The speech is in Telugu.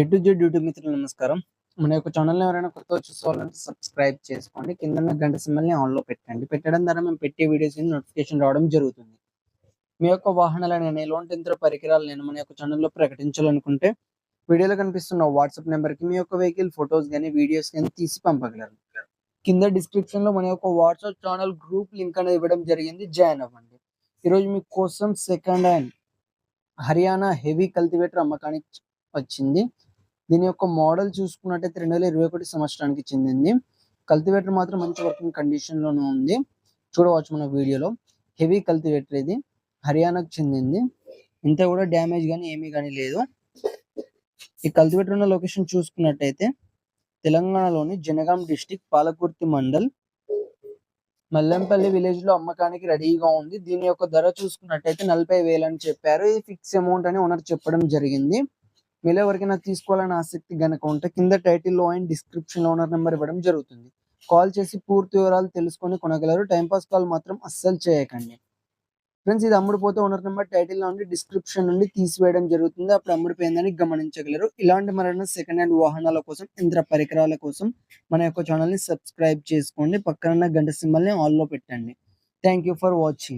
ఎటు టు జెడ్ యూట్యూబ్ మిత్రులు నమస్కారం. మన యొక్క ఛానల్ ఎవరైనా కొత్త చూసుకోవాలంటే సబ్స్క్రైబ్ చేసుకోండి. కింద గంట సింబల్ని పెట్టండి. పెట్టడం ద్వారా మేము పెట్టే వీడియోస్ నోటిఫికేషన్ రావడం జరుగుతుంది. మీ యొక్క వాహనాల నేను ఎలాంటి యంత్ర పరికరాలు నేను మన యొక్క ఛానల్లో ప్రకటించాలనుకుంటే వీడియోలో కనిపిస్తున్న వాట్సాప్ నెంబర్కి మీ యొక్క వెహికల్ ఫొటోస్ కానీ వీడియోస్ కానీ తీసి పంపగలరు. కింద డిస్క్రిప్షన్లో మన యొక్క వాట్సాప్ ఛానల్ గ్రూప్ లింక్ అనేది ఇవ్వడం జరిగింది. జాయిన్ అవ్వండి. ఈరోజు మీకోసం second hand Haryana heavy cultivator అమ్మకానికి వచ్చింది. దీని యొక్క మోడల్ చూసుకున్నట్టయితే రెండు వేల ఇరవై ఒకటి సంవత్సరానికి చెందింది. కల్టివేటర్ మాత్రం మంచి వర్కింగ్ కండిషన్లోనే ఉంది. చూడవచ్చు మన వీడియోలో. హెవీ కల్టివేటర్ ఇది. హర్యానాకు చెందింది. ఇంత కూడా డ్యామేజ్ కానీ ఏమీ కానీ లేదు. ఈ కల్టివేటర్ ఉన్న లొకేషన్ చూసుకున్నట్టయితే తెలంగాణలోని జనగాం డిస్టిక్ పాలకుర్తి మండల్. మల్లంపల్లి విలేజ్లో అమ్మకానికి రెడీగా ఉంది. దీని యొక్క ధర చూసుకున్నట్టయితే నలభై వేలు అని చెప్పారు. ఇది ఫిక్స్ అమౌంట్ అని ఓనర్ చెప్పడం జరిగింది. మీలో ఎవరికైనా తీసుకోవాలని ఆసక్తి గనక ఉంటే కింద టైటిల్లో అండ్ డిస్క్రిప్షన్లో ఓనర్ నెంబర్ ఇవ్వడం జరుగుతుంది. కాల్ చేసి పూర్తి వివరాలు తెలుసుకొని కొనగలరు. టైం పాస్ కాల్ మాత్రం అస్సలు చేయకండి. ఫ్రెండ్స్ ఇది అమ్ముడుపోతే ఓనర్ నెంబర్ టైటిల్లో డిస్క్రిప్షన్ నుండి తీసివేయడం జరుగుతుంది. అప్పుడు అమ్ముడిపోయిందని గమనించగలరు. ఇలాంటి మరణ సెకండ్ హ్యాండ్ వాహనాల కోసం ఇంద్ర పరికరాల కోసం మన యొక్క ఛానల్ని సబ్స్క్రైబ్ చేసుకోండి. పక్కన గంట సింబల్ని ఆల్లో ఆల్లో పెట్టండి. Thank you for watching